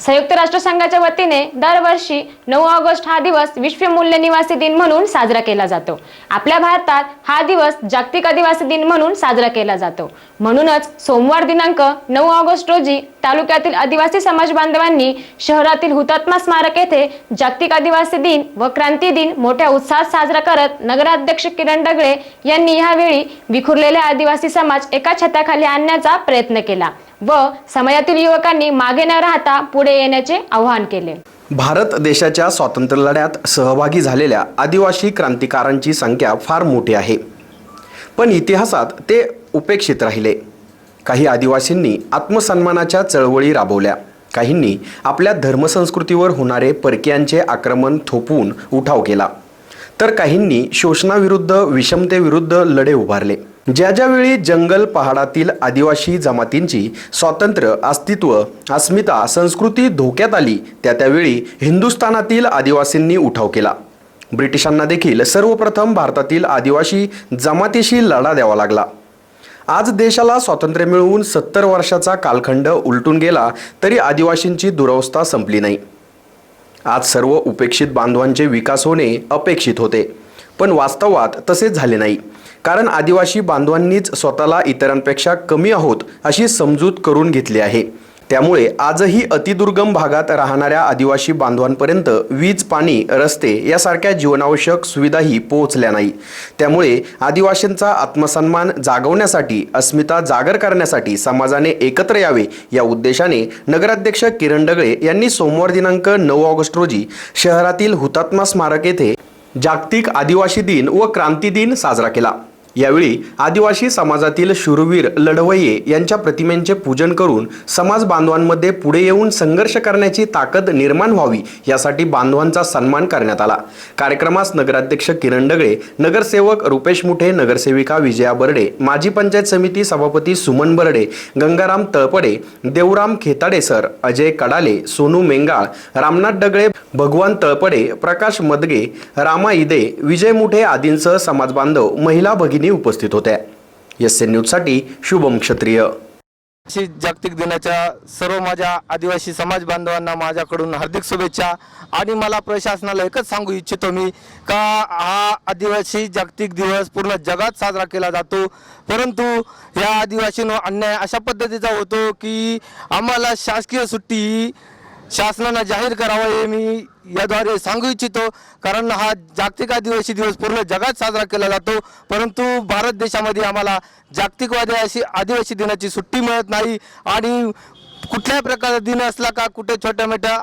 संयुक्त राष्ट्रसंघाच्या वतीने दरवर्षी नऊ ऑगस्ट हा दिवस विश्व मूल्य निवासी दिन म्हणून साजरा केला जातो. आपल्या भारतात हा दिवस जागतिक आदिवासी दिन म्हणून साजरा केला जातो. म्हणूनच सोमवार दिनांक नऊ ऑगस्ट रोजी तालुक्यातील आदिवासी समाज बांधवांनी शहरातील हुतात्मा स्मारक येथे जागतिक आदिवासी दिन व क्रांती दिन मोठ्या उत्साहात साजरा करत नगराध्यक्ष किरण डगळे यांनी यावेळी विखुरलेले आदिवासी समाज एका छताखाली आणण्याचा प्रयत्न केला. व समाजातील युवकांनी मागे न राहता पुढे येण्याचे आवाहन केले. भारत देशाच्या स्वातंत्र्य लढ्यात सहभागी झालेल्या आदिवासी क्रांतिकारांची संख्या फार मोठी आहे. पण इतिहासात ते उपेक्षित राहिले. काही आदिवासींनी आत्मसन्मानाच्या चळवळी राबवल्या. काहींनी आपल्या धर्मसंस्कृतीवर होणारे परकीयांचे आक्रमण थोपवून उठाव केला. तर काहींनी शोषणाविरुद्ध विषमतेविरुद्ध लढे उभारले. ज्या ज्यावेळी जंगल पहाडातील आदिवासी जमातींची स्वातंत्र्य अस्तित्व अस्मिता संस्कृती धोक्यात आली त्या त्यावेळी हिंदुस्थानातील आदिवासींनी उठाव केला. ब्रिटिशांना देखील सर्वप्रथम भारतातील आदिवासी जमातीशी लढा द्यावा लागला. आज देशाला स्वातंत्र्य मिळवून सत्तर वर्षाचा कालखंड उलटून गेला तरी आदिवासींची दुरवस्था संपली नाही. आज सर्व उपेक्षित बांधवांचे विकास होणे अपेक्षित होते. पण वास्तवात तसेच झाले नाही. कारण आदिवासी बांधवांनीच स्वतःला इतरांपेक्षा कमी आहोत अशी समजूत करून घेतली आहे. त्यामुळे आजही अतिदुर्गम भागात राहणाऱ्या आदिवासी बांधवांपर्यंत वीज पाणी रस्ते यासारख्या जीवनावश्यक सुविधाही पोहोचल्या नाही. त्यामुळे आदिवासींचा आत्मसन्मान जागवण्यासाठी अस्मिता जागर करण्यासाठी समाजाने एकत्र यावे या उद्देशाने नगराध्यक्ष किरण डगळे यांनी सोमवार दिनांक नऊ ऑगस्ट रोजी शहरातील हुतात्मा स्मारक येथे जागतिक आदिवासी दिन व क्रांती दिन साजरा केला. यावेळी आदिवासी समाजातील शूरवीर लढवये यांच्या प्रतिमेंचे पूजन करून समाज बांधवांमध्ये पुढे येऊन संघर्ष करण्याची ताकद निर्माण व्हावी यासाठी बांधवांचा सन्मान करण्यात आला. कार्यक्रमास नगराध्यक्ष किरण डगळे नगरसेवक रुपेश मुठे नगरसेविका विजया बर्डे माजी पंचायत समिती सभापती सुमन बर्डे गंगाराम तळपडे देवराम खेताडे सर अजय कडाले सोनू मेंगाळ रामनाथ डगळे भगवान तळपडे प्रकाश मदगे रामा इदे विजय मुठे आदींसह समाज बांधव महिला भगिनी उपस्थित होत्या. एस एन न्यूजसाठी शुभम क्षत्रिय. जागतिक दिनाच्या सर्व माझ्या आदिवासी समाज बांधवांना माझ्याकडून हार्दिक शुभेच्छा आणि मला प्रशासनाला एकच सांगू इच्छितो मी का हा आदिवासी जागतिक दिवस पूर्ण जगात साजरा केला जातो. परंतु या आदिवासींवर अन्याय अशा पद्धतीचा होतो की आम्हाला शासकीय सुट्टी ही शासनानं जाहीर करावं हे मी याद्वारे सांगू इच्छितो. कारण हा जागतिक आदिवासी दिवस पूर्ण जगात साजरा केला जातो. परंतु भारत देशामध्ये आम्हाला जागतिकवादी अशी आदिवासी दिनाची सुट्टी मिळत नाही. आणि कुठल्याही प्रकारचा दिन असला का कुठे छोट्या मोठ्या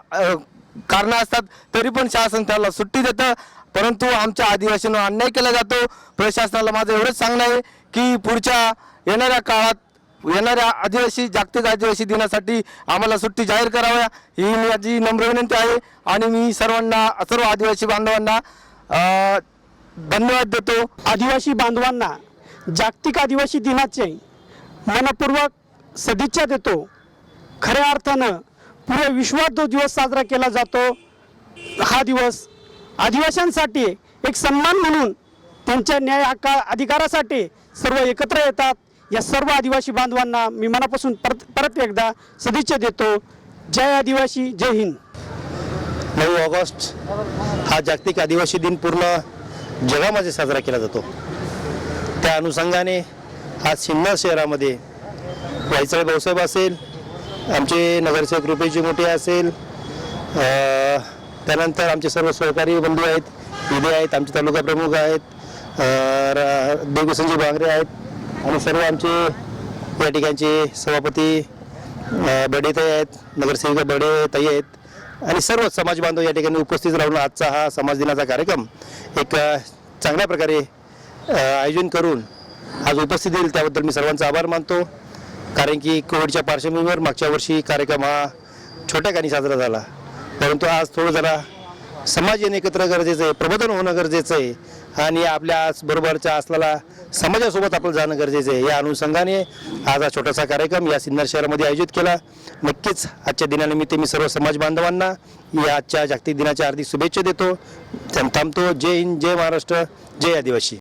कारणं असतात तरी पण शासन त्याला सुट्टी देतं. परंतु आमच्या आदिवासींवर अन्याय केला जातो. प्रशासनाला माझं एवढंच सांगणं आहे की पुढच्या येणाऱ्या काळात येणाऱ्या आदिवासी जागतिक आदिवासी दिनासाठी आम्हाला सुट्टी जाहीर कराव्या. ही माझी नम्र विनंती आहे आणि मी सर्वांना सर्व आदिवासी बांधवांना धन्यवाद देतो. आदिवासी बांधवांना जागतिक आदिवासी दिनाचे मनपूर्वक सदिच्छा देतो. खऱ्या अर्थानं पुऱ्या विश्वात जो दिवस साजरा केला जातो हा दिवस आदिवाशांसाठी एक सन्मान म्हणून त्यांच्या न्याय हक्का अधिकारासाठी सर्व एकत्र येतात. या सर्व आदिवासी बांधवांना मी मनापासून परत परत एकदा सदिच्छा देतो. जय आदिवासी जय हिंद. नऊ ऑगस्ट हा जागतिक आदिवासी दिन पूर्ण जगामध्ये साजरा केला जातो. त्या अनुषंगाने आज सिन्नर शहरामध्ये वायचळ भाऊसाहेब असेल आमचे नगरसेवक रुपेजी मोठे असेल त्यानंतर आमचे सर्व सहकारी बंधू आहेत विधे आहेत आमचे तालुका प्रमुख आहेत अ, रा- देवसंजय बांगरे आहेत आणि सर्व आमचे या ठिकाणचे सभापती बडे बडेताई आहेत नगरसेविका बडे ताई आहेत आणि सर्व समाज बांधव या ठिकाणी उपस्थित राहून आजचा हा समाज दिनाचा कार्यक्रम एक चांगल्या प्रकारे आयोजन करून आज उपस्थित येईल त्याबद्दल मी सर्वांचा आभार मानतो. कारण की कोविडच्या पार्श्वभूमीवर मागच्या वर्षी कार्यक्रम हा छोट्या कानी साजरा झाला. परंतु आज थोडं जरा समाज येणे एकत्र गरजेचं आहे प्रबोधन होणं गरजेचं आहे. आणि आपल्या आज बरोबरच्या असलेला समाजासोबत आपलं जाणं गरजेचं आहे. या अनुषंगाने आज हा छोटासा कार्यक्रम या सिन्नर शहरामध्ये आयोजित केला. नक्कीच आजच्या दिनानिमित्त मी सर्व समाज बांधवांना या आजच्या जागतिक दिनाच्या हार्दिक शुभेच्छा देतो. थांबतो. जय हिंद जय महाराष्ट्र जय आदिवासी.